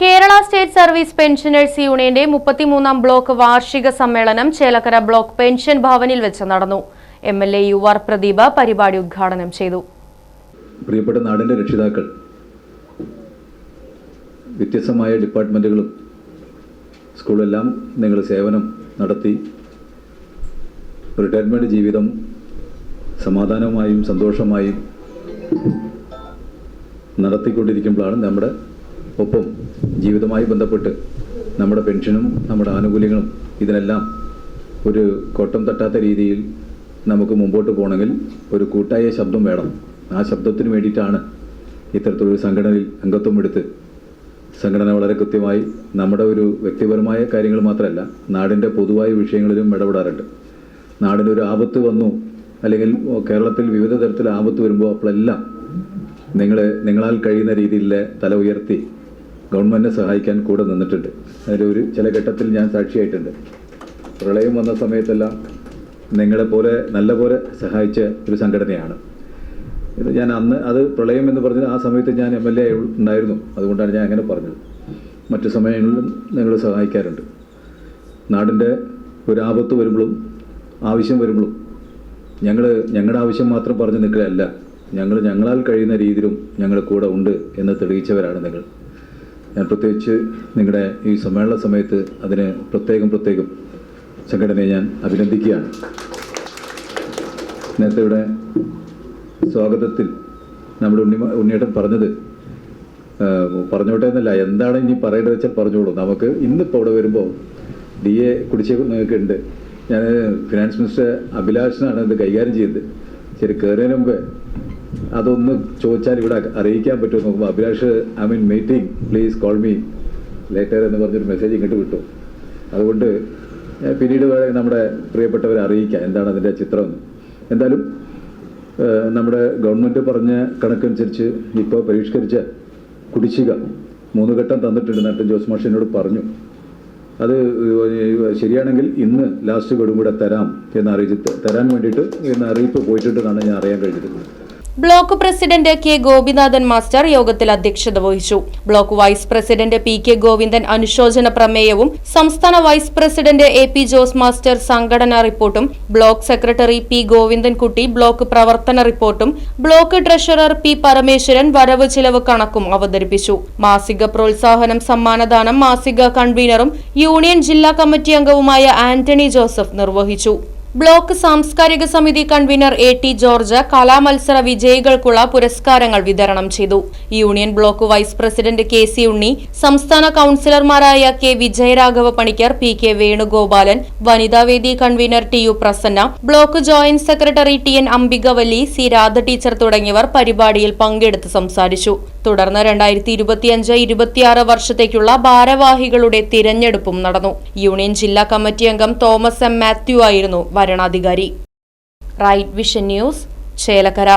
Kerala state service pensioners യൂണിയന്റെ മുപ്പത്തിമൂന്നാം block വാർഷിക സമ്മേളനം ചേലക്കര ബ്ലോക്ക് പെൻഷൻ ഭവനിൽ വെച്ച് നടന്നു. M L A U R Pradeep പരിപാടി ഉദ്ഘാടനം ചെയ്തു. പ്രിയപ്പെട്ട നാടിന്റെ രക്ഷിതാക്കൾ വ്യത്യസ്തമായ ഡിപ്പാർട്ട്മെന്റുകളും സ്കൂളെല്ലാം നിങ്ങൾ സേവനം നടത്തി. റിട്ടയർമെന്റ് ജീവിതം സമാധാനമായും സന്തോഷമായും നടത്തിക്കൊണ്ടിരിക്കുമ്പോഴാണ് നമ്മുടെ ഒപ്പം ജീവിതവുമായി ബന്ധപ്പെട്ട് നമ്മുടെ പെൻഷനും നമ്മുടെ ആനുകൂല്യങ്ങളും ഇതിനെല്ലാം ഒരു കോട്ടം തട്ടാത്ത രീതിയിൽ നമുക്ക് മുമ്പോട്ട് പോകണമെങ്കിൽ ഒരു കൂട്ടായ ശബ്ദം വേണം. ആ ശബ്ദത്തിന് വേണ്ടിയിട്ടാണ് ഇത്തരത്തിലൊരു സംഘടനയിൽ അംഗത്വം എടുത്ത് സംഘടന വളരെ കൃത്യമായി നമ്മുടെ ഒരു വ്യക്തിപരമായ കാര്യങ്ങൾ മാത്രമല്ല നാടിന്റെ പൊതുവായ വിഷയങ്ങളിലും ഇടപെടാറുണ്ട്. നാടിനൊരു ആപത്ത് വന്നു അല്ലെങ്കിൽ കേരളത്തിൽ വിവിധ തരത്തിൽ ആപത്ത് വരുമ്പോൾ അപ്പോഴെല്ലാം നിങ്ങൾ നിങ്ങളാൽ കഴിയുന്ന രീതിയിലെ തല ഉയർത്തി ഗവൺമെന്റിനെ സഹായിക്കാൻ കൂടെ നിന്നിട്ടുണ്ട്. അതിന്റെ ഒരു ചില ഘട്ടത്തിൽ ഞാൻ സാക്ഷിയായിട്ടുണ്ട്. പ്രളയം വന്ന സമയത്തെല്ലാം നിങ്ങളെ പോലെ നല്ല പോലെ സഹായിച്ച ഒരു സംഘടനയാണ്. ഇത് ഞാൻ അന്ന് അത് പ്രളയം എന്ന് പറഞ്ഞത് ആ സമയത്ത് ഞാൻ എം എൽ എ ഉണ്ടായിരുന്നു. അതുകൊണ്ടാണ് ഞാൻ അങ്ങനെ പറഞ്ഞത്. മറ്റു സമയങ്ങളിലും നിങ്ങൾ സഹായിക്കാറുണ്ട്. നാടിന്റെ ഒരു ആപത്ത് വരുമ്പോഴും ആവശ്യം വരുമ്പോഴും ഞങ്ങൾ ഞങ്ങളുടെ ആവശ്യം മാത്രം പറഞ്ഞു നിൽക്കുകയല്ല ഞങ്ങൾ ഞങ്ങളാൽ കഴിയുന്ന രീതിയിലും ഞങ്ങളുടെ കൂടെ ഉണ്ട് എന്ന് തെളിയിച്ചവരാണ് നിങ്ങൾ. പ്രത്യേകിച്ച് നിങ്ങളുടെ ഈ സമ്മേളന സമയത്ത് അതിന് പ്രത്യേകം പ്രത്യേകം സംഘടനയെ ഞാൻ അഭിനന്ദിക്കുകയാണ്. നേരത്തെ ഇവിടെ സ്വാഗതത്തിൽ നമ്മുടെ ഉണ്ണി ഉണ്ണിയേട്ടൻ പറഞ്ഞത് പറഞ്ഞോട്ടെ എന്നല്ല എന്താണ് ഇനി പറയേണ്ടത് വെച്ചാൽ പറഞ്ഞോളൂ. നമുക്ക് ഇന്നിപ്പോൾ അവിടെ വരുമ്പോൾ ഡി എ കുടിശ്ശിക നിങ്ങൾക്ക് ഉണ്ട് ഞാൻ ഫിനാൻസ് മിനിസ്റ്റർ അഭിലാഷനാണ് ഇത് കൈകാര്യം ചെയ്തത്. ശരി കയറിയതിന് മുമ്പ് അതൊന്ന് ചോദിച്ചാൽ ഇവിടെ അറിയിക്കാൻ പറ്റുമോ നോക്കുമ്പോൾ Abhilash I mean meeting please call me later എന്ന് പറഞ്ഞൊരു മെസ്സേജ് ഇങ്ങോട്ട് വിട്ടു. അതുകൊണ്ട് പിന്നീട് വേറെ നമ്മുടെ പ്രിയപ്പെട്ടവരെ അറിയിക്കാം എന്താണ് അതിന്റെ ചിത്രം. എന്തായാലും നമ്മുടെ ഗവൺമെന്റ് പറഞ്ഞ കണക്കനുസരിച്ച് ഇപ്പോൾ പരിഷ്കരിച്ച കുടിശ്ശിക മൂന്ന് ഘട്ടം തന്നിട്ടുണ്ട് നട്ടൻ ജോസ് മാഷിനോട് പറഞ്ഞു. അത് ശരിയാണെങ്കിൽ ഇന്ന് ലാസ്റ്റ് ഗഡും കൂടെ തരാം എന്ന് അറിയിച്ച് തരാൻ വേണ്ടിയിട്ട് ഇന്ന് അറിയിപ്പ് പോയിട്ടുണ്ടെന്നാണ് ഞാൻ അറിയാൻ കഴിഞ്ഞത് block president K Gopinathan master യോഗത്തിൽ അധ്യക്ഷത വഹിച്ചു. Block vice president P K Govindan അനുശോചന പ്രമേയവും സംസ്ഥാന vice president A P Jose master സംഘടനാ റിപ്പോർട്ടും block secretary P Govindankutty block പ്രവർത്തന റിപ്പോർട്ടും ബ്ലോക്ക് ട്രഷറർ പി പരമേശ്വരൻ വരവ് ചിലവ് കണക്കും അവതരിപ്പിച്ചു. മാസിക പ്രോത്സാഹനം സമ്മാനദാനം മാസിക കൺവീനറും യൂണിയൻ ജില്ലാ കമ്മിറ്റി അംഗവുമായ ആന്റണി ജോസഫ് നിർവഹിച്ചു. ബ്ലോക്ക് സാംസ്കാരിക സമിതി കൺവീനർ എ ടി ജോർജ് കലാമത്സര വിജയികൾക്കുള്ള പുരസ്കാരങ്ങൾ വിതരണം ചെയ്തു. Union block vice president K C Unni സംസ്ഥാന കൌൺസിലർമാരായ K Vijayaraghava Panicker P K Venugopalan വനിതാവേദി convener T U Prasanna block joint secretary T N Ambikavalli C Radha teacher തുടങ്ങിയവർ പരിപാടിയിൽ പങ്കെടുത്ത് സംസാരിച്ചു. തുടർന്ന് രണ്ടായിരത്തി ഇരുപത്തിയഞ്ച് ഇരുപത്തിയാറ് വർഷത്തേക്കുള്ള ഭാരവാഹികളുടെ തിരഞ്ഞെടുപ്പും നടന്നു. യൂണിയൻ ജില്ലാ കമ്മിറ്റി അംഗം തോമസ് എം മാത്യു ആയിരുന്നു വരണാധികാരി. Right vision news Chelakkara.